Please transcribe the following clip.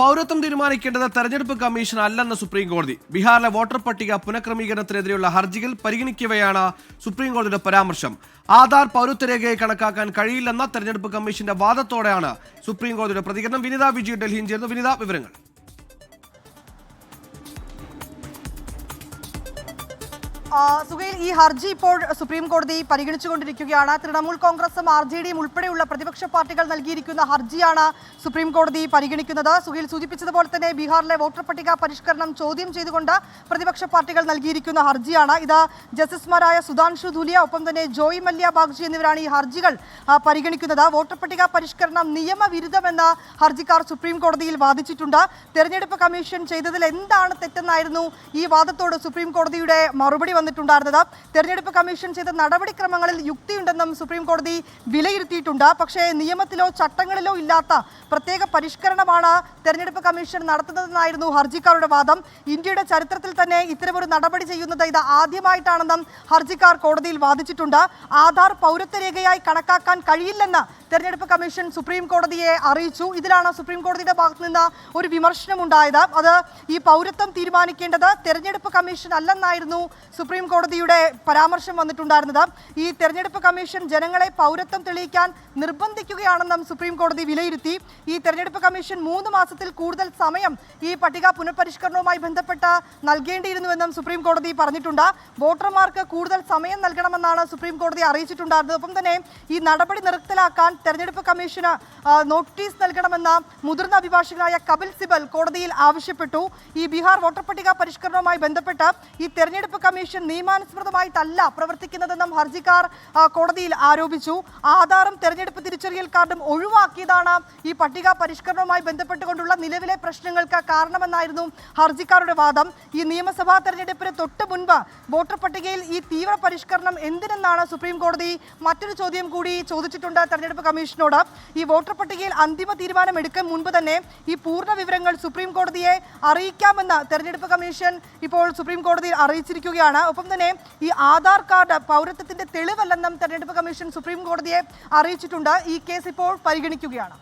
പൗരത്വം തീരുമാനിക്കേണ്ടത് തെരഞ്ഞെടുപ്പ് കമ്മീഷൻ അല്ലെന്ന് സുപ്രീം കോടതി. ബീഹാറിലെ വോട്ടർ പട്ടിക പുനഃക്രമീകരണത്തിനെതിരെയുള്ള ഹർജികൾ പരിഗണിക്കവെയാണ് സുപ്രീം കോടതിയുടെ പരാമർശം. ആധാർ പൗരത്വരേഖയെ കണക്കാക്കാൻ കഴിയില്ലെന്ന തെരഞ്ഞെടുപ്പ് കമ്മീഷന്റെ വാദത്തോടെയാണ് സുപ്രീം കോടതിയുടെ പ്രതികരണം. വിനിത വിജയ് ഡൽഹിയിൽ ചേർന്ന് വിനിത വിവരങ്ങൾ. സുഹൈൽ ഈ ഹർജി ഇപ്പോൾ സുപ്രീം കോടതി പരിഗണിച്ചുകൊണ്ടിരിക്കുകയാണ്. തൃണമൂൽ കോൺഗ്രസും ആർ ജെ ഡിയും ഉൾപ്പെടെയുള്ള പ്രതിപക്ഷ പാർട്ടികൾ നൽകിയിരിക്കുന്ന ഹർജിയാണ് സുപ്രീം കോടതി പരിഗണിക്കുന്നത്. സുഹൈൽ സൂചിപ്പിച്ചതുപോലെ തന്നെ ബീഹാറിലെ വോട്ടർ പട്ടിക പരിഷ്കരണം ചോദ്യം ചെയ്തുകൊണ്ട് പ്രതിപക്ഷ പാർട്ടികൾ നൽകിയിരിക്കുന്ന ഹർജിയാണ്. ഇത് ജസ്റ്റിസുമാരായ സുധാൻഷു ധുലിയ ഒപ്പം തന്നെ ജോയ് മല്യ ബാഗ്ജി എന്നിവരാണ് ഈ ഹർജികൾ പരിഗണിക്കുന്നത്. വോട്ടർ പട്ടിക പരിഷ്കരണം നിയമവിരുദ്ധമെന്ന് ഹർജിക്കാർ സുപ്രീം കോടതിയിൽ വാദിച്ചിട്ടുണ്ട്. തെരഞ്ഞെടുപ്പ് കമ്മീഷൻ ചെയ്തതിൽ എന്താണ് തെറ്റെന്നായിരുന്നു ഈ വാദത്തോട് സുപ്രീം കോടതിയുടെ മറുപടി വന്നിട്ടുണ്ടായിരുന്നത്. തെരഞ്ഞെടുപ്പ് കമ്മീഷൻ ചെയ്ത നടപടിക്രമങ്ങളിൽ യുക്തിയുണ്ടെന്നും സുപ്രീം കോടതി വിലയിരുത്തിയിട്ടുണ്ട്. പക്ഷേ നിയമത്തിലോ ചട്ടങ്ങളിലോ ഇല്ലാത്ത പ്രത്യേക പരിഷ്കരണമാണ് തെരഞ്ഞെടുപ്പ് കമ്മീഷൻ നടത്തുന്നതെന്നായിരുന്നു ഹർജിക്കാരുടെ വാദം. ഇന്ത്യയുടെ ചരിത്രത്തിൽ തന്നെ ഇത്തരമൊരു നടപടി ചെയ്യുന്നത് ഇത് ആദ്യമായിട്ടാണെന്നും ഹർജിക്കാർ കോടതിയിൽ വാദിച്ചിട്ടുണ്ട്. ആധാർ പൗരത്വ രേഖയായി കണക്കാക്കാൻ കഴിയില്ലെന്ന് തെരഞ്ഞെടുപ്പ് കമ്മീഷൻ സുപ്രീം കോടതിയെ അറിയിച്ചു. ഇതിലാണ് സുപ്രീം കോടതിയുടെ ഭാഗത്ത് നിന്ന് ഒരു വിമർശനം ഉണ്ടായത് അത് ഈ പൗരത്വം തീരുമാനിക്കേണ്ടത് തെരഞ്ഞെടുപ്പ് കമ്മീഷൻ അല്ലെന്നായിരുന്നു സുപ്രീം കോടതിയുടെ പരാമർശം വന്നിട്ടുണ്ടായിരുന്നത് ഈ തെരഞ്ഞെടുപ്പ് കമ്മീഷൻ ജനങ്ങളെ പൗരത്വം തെളിയിക്കാൻ നിർബന്ധിക്കുകയാണെന്നും സുപ്രീം കോടതി വിലയിരുത്തി. ഈ തെരഞ്ഞെടുപ്പ് കമ്മീഷൻ മൂന്ന് മാസത്തിൽ കൂടുതൽ സമയം ഈ പട്ടിക പുനഃപരിഷ്കരണവുമായി ബന്ധപ്പെട്ട് നൽകേണ്ടിയിരുന്നുവെന്നും സുപ്രീം കോടതി പറഞ്ഞിട്ടുണ്ട്. വോട്ടർമാർക്ക് കൂടുതൽ സമയം നൽകണമെന്നാണ് സുപ്രീം കോടതി അറിയിച്ചിട്ടുണ്ടായിരുന്നത്. ഒപ്പം തന്നെ ഈ നടപടി നിർത്തലാക്കാൻ തെരഞ്ഞെടുപ്പ് കമ്മീഷന് നോട്ടീസ് നൽകണമെന്ന മുതിർന്ന അഭിഭാഷകനായ കപിൽ സിബൽ കോടതിയിൽ ആവശ്യപ്പെട്ടു. ഈ ബീഹാർ വോട്ടർ പട്ടിക പരിഷ്കരണവുമായി ബന്ധപ്പെട്ട് ഈ തെരഞ്ഞെടുപ്പ് കമ്മീഷൻ നിയമാനുസൃതമായിട്ടല്ല പ്രവർത്തിക്കുന്നതെന്നും ഹർജിക്കാർ കോടതിയിൽ ആരോപിച്ചു. ആധാറും തെരഞ്ഞെടുപ്പ് തിരിച്ചറിയൽ കാർഡും ഒഴിവാക്കിയതാണ് ഈ പട്ടിക പരിഷ്കരണവുമായി ബന്ധപ്പെട്ടുകൊണ്ടുള്ള നിലവിലെ പ്രശ്നങ്ങൾക്ക് കാരണമെന്നായിരുന്നു ഹർജിക്കാരുടെ വാദം. ഈ നിയമസഭാ തെരഞ്ഞെടുപ്പിന് തൊട്ട് മുൻപ് വോട്ടർ പട്ടികയിൽ ഈ തീവ്ര പരിഷ്കരണം എന്തിനെന്നാണ് സുപ്രീം കോടതി മറ്റൊരു ചോദ്യം കൂടി ചോദിച്ചിട്ടുണ്ട് തെരഞ്ഞെടുപ്പ് കമ്മീഷനോട്. ഈ വോട്ടർ പട്ടികയിൽ അന്തിമ തീരുമാനം എടുക്കും മുൻപ് തന്നെ ഈ പൂർണ വിവരങ്ങൾ സുപ്രീം കോടതിയെ അറിയിക്കാമെന്ന് തെരഞ്ഞെടുപ്പ് കമ്മീഷൻ ഇപ്പോൾ സുപ്രീം കോടതിയിൽ അറിയിച്ചിരിക്കുകയാണ്. ഒപ്പം തന്നെ ഈ ആധാർ കാർഡ് പൗരത്വത്തിന്റെ തെളിവല്ലെന്നും തെരഞ്ഞെടുപ്പ് കമ്മീഷൻ സുപ്രീം കോടതിയെ അറിയിച്ചിട്ടുണ്ട്. ഈ കേസ് ഇപ്പോൾ പരിഗണിക്കുകയാണ്.